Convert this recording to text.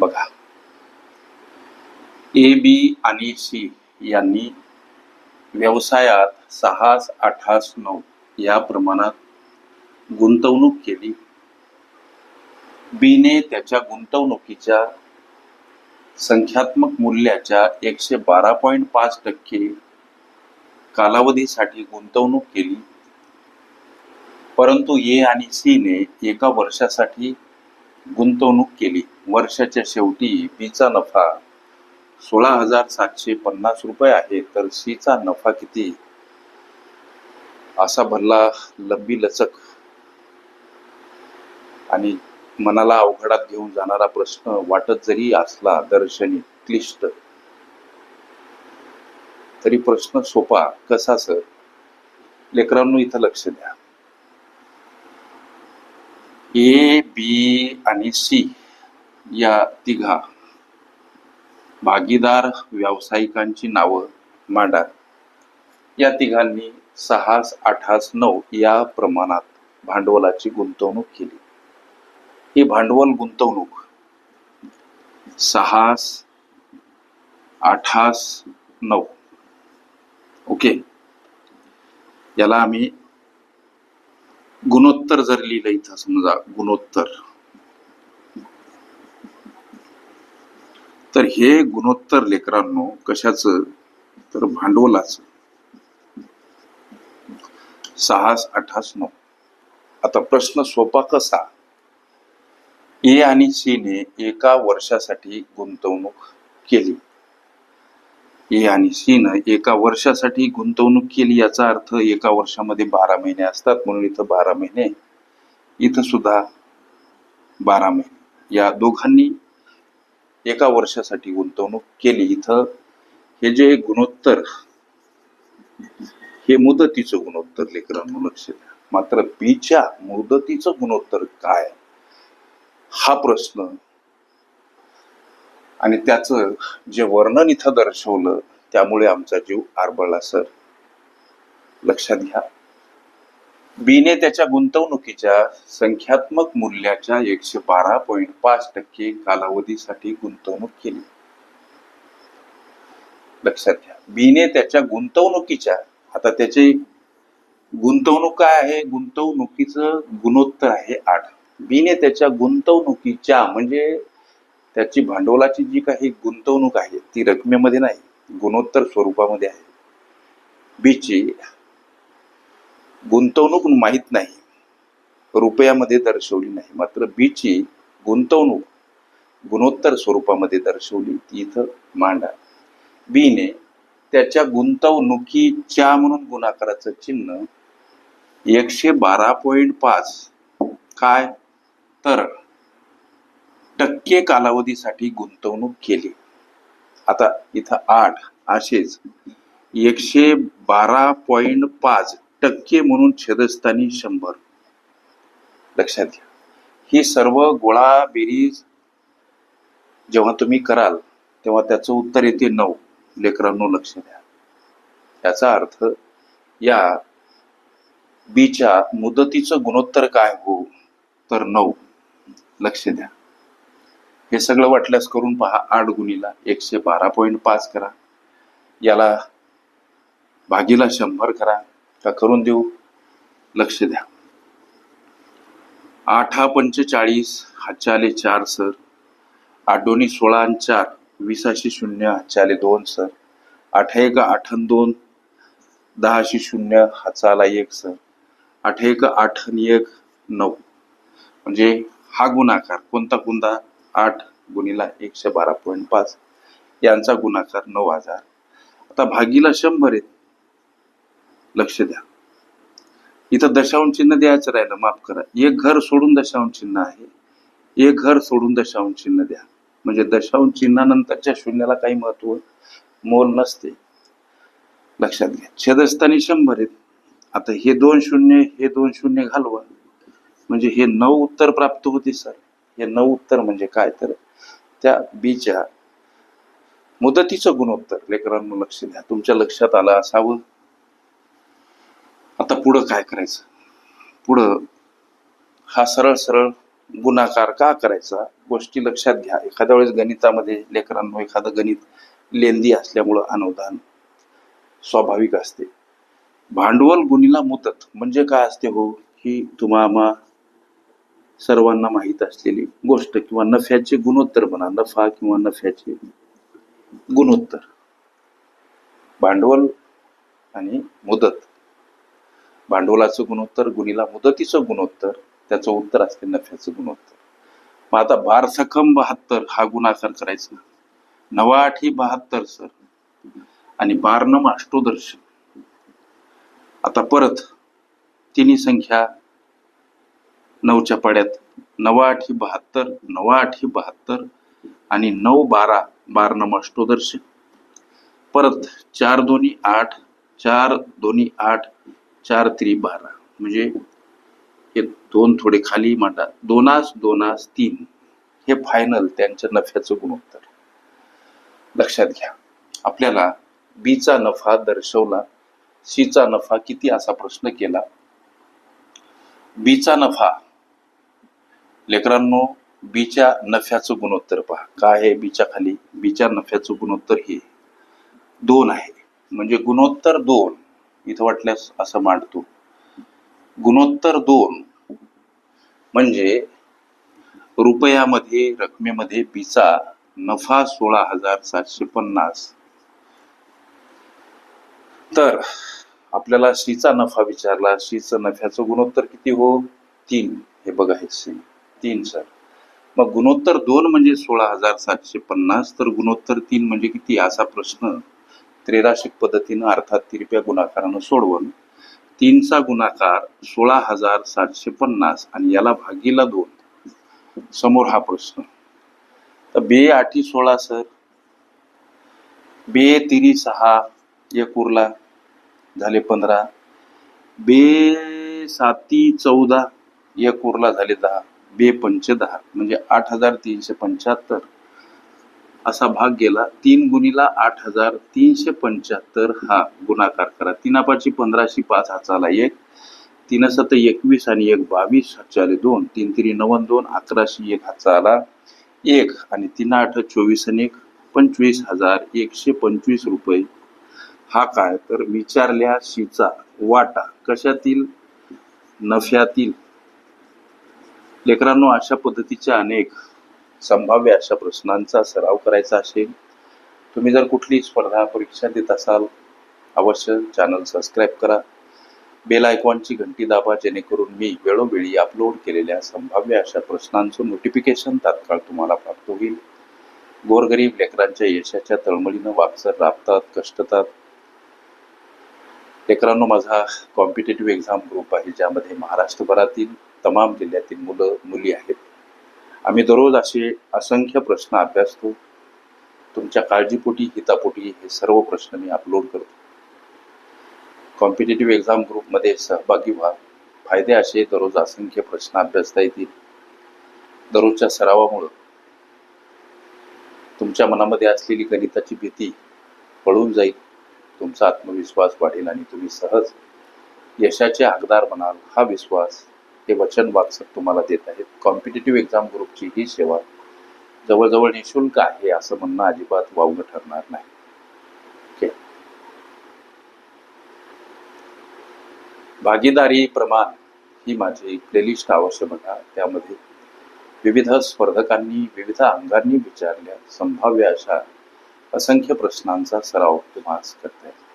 बघा. A B आणि C यांनी व्यवसायात सहास आठास नऊ या प्रमाणात गुंतवणूक केली. बीने त्याच्या गुंतवणुकीच्या संख्यात्मक मूल्याच्या एकशे बारा पॉईंट पाच टक्के कालावधीसाठी गुंतवणूक केली. परंतु ए आणि सी ने एका वर्षासाठी गुंतवणूक केली. वर्षाच्या शेवटी बीचा नफा सोळा हजार सातशे पन्नास रुपये आहे. तर सीचा नफा किती? असा भरला लंबी लचक. आणि मनाला अवघडात घेऊन जाणारा प्रश्न वाटत जरी असला दर्शनी क्लिष्ट. तरी प्रश्न सोपा. कसा सर? लेकरांनो इथं लक्ष द्या. ए बी आणि सी या तिघा भागीदार व्यावसायिकांची नावं मांडा. या तिघांनी सहा आठास नऊ या प्रमाणात भांडवलाची गुंतवणूक केली. ही भांडवल गुंतवणूक सहास आठास नऊ. ओके? याला आम्ही गुणोत्तर जर लिहिलं इथं समजा गुणोत्तर. तर हे गुणोत्तर लेकरांनो कशाचं? तर भांडवलाचं. सहास अठास नऊ. आता प्रश्न सोपा कसा? ए आणि सी ने एका वर्षासाठी गुंतवणूक केली. ए आणि सी न एका वर्षासाठी गुंतवणूक केली याचा अर्थ एका वर्षामध्ये बारा महिने असतात म्हणून इथं बारा महिने इथं सुद्धा बारा महिने. या दोघांनी एका वर्षासाठी गुंतवणूक केली. इथं हे जे गुणोत्तर हे मुदतीचं गुणोत्तर लेकरांनो लक्ष द्या. मात्र बीच्या मुदतीचं गुणोत्तर काय? हा प्रश्न. आणि त्याचं जे वर्णन इथं दर्शवलं त्यामुळे आमचा जीव आरबळला सर. लक्षात घ्या. बीने त्याच्या गुंतवणुकीच्या संख्यात्मक मूल्याच्या एकशे बारा पॉईंट पाच टक्के कालावधीसाठी गुंतवणूक केली. लक्षात घ्या बीने त्याच्या गुंतवणुकीच्या आता त्याचे गुंतवणूक काय आहे? गुंतवणुकीचं गुणोत्तर आहे आठ. बीने त्याच्या गुंतवणुकीच्या म्हणजे त्याची भांडवलाची जी काही गुंतवणूक आहे ती रकमेमध्ये नाही गुणोत्तर स्वरूपामध्ये आहे. बीची गुंतवणूक माहीत नाही. रुपयामध्ये दर्शवली नाही. मात्र बीची गुंतवणूक गुणोत्तर स्वरूपामध्ये दर्शवली. ती इथं मांडा. बीने त्याच्या गुंतवणुकीच्या म्हणून गुणाकाराचं चिन्ह एकशे बारा पॉईंट पाच काय? तर टक्के कालावधीसाठी गुंतवणूक केली. आता इथं आठ असेच एकशे बारा पॉईंट पाच टक्के म्हणून छेदस्थानी शंभर. लक्षात घ्या. ही सर्व गोळा बेरीज जेव्हा तुम्ही कराल तेव्हा त्याचं उत्तर येते नऊ. लेकरांनो लक्ष द्या. याचा अर्थ या बीच्या मुदतीचं गुणोत्तर काय हो? तर नऊ. लक्ष द्या. हे सगळं वाटल्यास करून पहा आठ गुणीला एकशे बारा पॉईंट पाच करा. याला भागीला शंभर करा. का करून देऊ? लक्ष द्या. आठ पंचेचाळीस हाचाले चार सर. आठ दोन्ही सोळा आणि चार वीसाशे शून्य हाचाले दोन सर. आठ एक आठ दोन दहाशे शून्य हाचाला एक सर. आठ एक आठ एक नऊ. म्हणजे हा गुणाकार कोणता कोणता? आठ गुणीला एकशे बारा पॉईंट पाच. यांचा गुणाकार नऊ हजार. आता भागीला शंभर आहेत. लक्ष द्या. इथं दशांश चिन्ह द्यायचं राहिलं माफ करा. एक घर सोडून दशांश चिन्ह आहे. एक घर सोडून दशांश चिन्ह द्या. म्हणजे दशांश चिन्हानंतरच्या शून्याला काही महत्त्व मोल नसते. लक्षात घ्या. छेदस्थानी शंभर आहेत. आता हे दोन शून्य हे दोन शून्य घालवा. म्हणजे हे नऊ उत्तर प्राप्त होते सर. हे नऊ उत्तर म्हणजे काय? तर त्या बीच्या मुदतीचं गुणोत्तर. लेकरांनो लक्ष द्या. तुमच्या लक्षात आलं असावं? आता पुढं काय करायचं? पुढं हा सरळ सरळ गुणाकार का करायचा? गोष्टी लक्षात घ्या. एखाद्या वेळेस गणितामध्ये लेकरांनो एखादं गणित लेंदी असल्यामुळं अनुदान स्वाभाविक असते. भांडवल गुणीला मुदत म्हणजे काय असते हो? ही तुम्हाला सर्वांना माहीत असलेली गोष्ट किंवा नफ्याचे गुणोत्तर म्हणा नफा किंवा नफ्याचे गुणोत्तर. भांडवल आणि मुदत. भांडवलाचं गुणोत्तर गुणीला मुदतीचं गुणोत्तर त्याचं उत्तर असते नफ्याचं गुणोत्तर. मग आता बार सकम बहात्तर हा गुणाकार करायचा. नवा आठ ही बहात्तर सर. आणि बारनम अष्टोदर्श आता परत तिन्ही संख्या नऊच्या पाड्यात. नवा आठ ही बहात्तर नवा आठ ही बहात्तर आणि नऊ बारा बारनम अष्टोदर्श परत चार दोन्ही आठ चार दोन्ही आठ चार त्री बारा. म्हणजे हे दोन थोडे खाली मांडा. दोनास दोनास तीन. हे फायनल त्यांच्या नफ्याचं गुणोत्तर. लक्षात घ्या. आपल्याला बीचा नफा दर्शवला. सीचा नफा किती असा प्रश्न केला? बीचा नफा. लेकरांनो बीच्या नफ्याचं गुणोत्तर पहा. काय आहे बीच्या खाली? बीच्या नफ्याचं गुणोत्तर हे दोन आहे. म्हणजे गुणोत्तर दोन. इथं वाटल्यास असं मांडतो. गुणोत्तर दोन म्हणजे रुपयामध्ये रकमेमध्ये पिचा नफा सोळा हजार सातशे पन्नास. तर आपल्याला सीचा नफा विचारला. सीचं नफ्याचं गुणोत्तर किती हो? तीन. हे बघा हे सी तीन सर मग गुणोत्तर दोन म्हणजे सोळा हजार सातशे पन्नास तर गुणोत्तर तीन म्हणजे किती? असा प्रश्न त्रेराशिक पद्धतीनं अर्थात तिरप्या गुणाकारानं सोडवून तीनचा गुणाकार सोळा हजार सातशे पन्नास आणि याला भागीला दोन. समोर हा प्रश्न. तर बे आठी सोळा सर. बे तिरी सहा एक उरला. झाले पंधरा. बे साती चौदा एक उरला झाले दहा. बे पंच दहा म्हणजे आठ हजार तीनशे पंच्याहत्तर. असा भाग गेला. तीन गुणीला आठ हजार तीनशे पंच्याहत्तर हा गुणाकार करा. तीनापाची पंधराशे पाच हाचाला एक तीन सत एकवीस आणि एक बावीस हातचे दोन तीन तिरी नव्वद दोन अकराशे एक हातचा आला एक आणि तीन आठ चोवीस आणि एक पंचवीस हजार एकशे पंचवीस रुपये. हा काय? तर विचारल्या शीचा वाटा कशातील? नफ्यातील. लेकरांनो अशा पद्धतीच्या अनेक संभाव्य अशा प्रश्नांचा सराव करायचा असेल तुम्ही जर कुठली स्पर्धा परीक्षा देत असाल अवश्य चॅनल सबस्क्राईब करा. बेल आयकॉनची घंटी दाबा जेणेकरून मी वेळोवेळी अपलोड केलेल्या संभाव्य अशा प्रश्नांचं नोटिफिकेशन तात्काळ तुम्हाला प्राप्त होईल. गोरगरीब लेकरांच्या यशाच्या तळमळीनं वापसर राबतात कष्टतात. लेकरांनो माझा कॉम्पिटेटिव्ह एक्झाम ग्रुप आहे ज्यामध्ये महाराष्ट्रभरातील तमाम जिल्ह्यातील मुलं मुली आहेत. आम्ही दररोज असे असंख्य प्रश्न अभ्यासतो. तुमच्या काळजीपोटी हितापोटी हे सर्व प्रश्न मी अपलोड करतो. कॉम्पिटेटिव्ह एक्झाम ग्रुपमध्ये सहभागी व्हा. फायदे असे दररोज असंख्य प्रश्न अभ्यासता येतील. दररोजच्या सरावामुळं. तुमच्या मनामध्ये असलेली गणिताची भीती पळून जाईल. तुमचा आत्मविश्वास वाढेल आणि तुम्ही सहज यशाचे हकदार बनाल. हा विश्वास हे वचन वाचक तुम्हाला देत आहेत. कॉम्पिटेटिव्ह एक्झाम ग्रुपची ही सेवा जवळजवळ निशुल्क आहे असं म्हणणं अजिबात वावगं ठरणार नाही. भागीदारी प्रमाण ही माझी प्लेलिस्ट अवश्य बघा त्यामध्ये विविध स्पर्धकांनी विविध अंगांनी विचारल्या संभाव्य अशा असंख्य प्रश्नांचा सराव तुम्हाला करता येईल.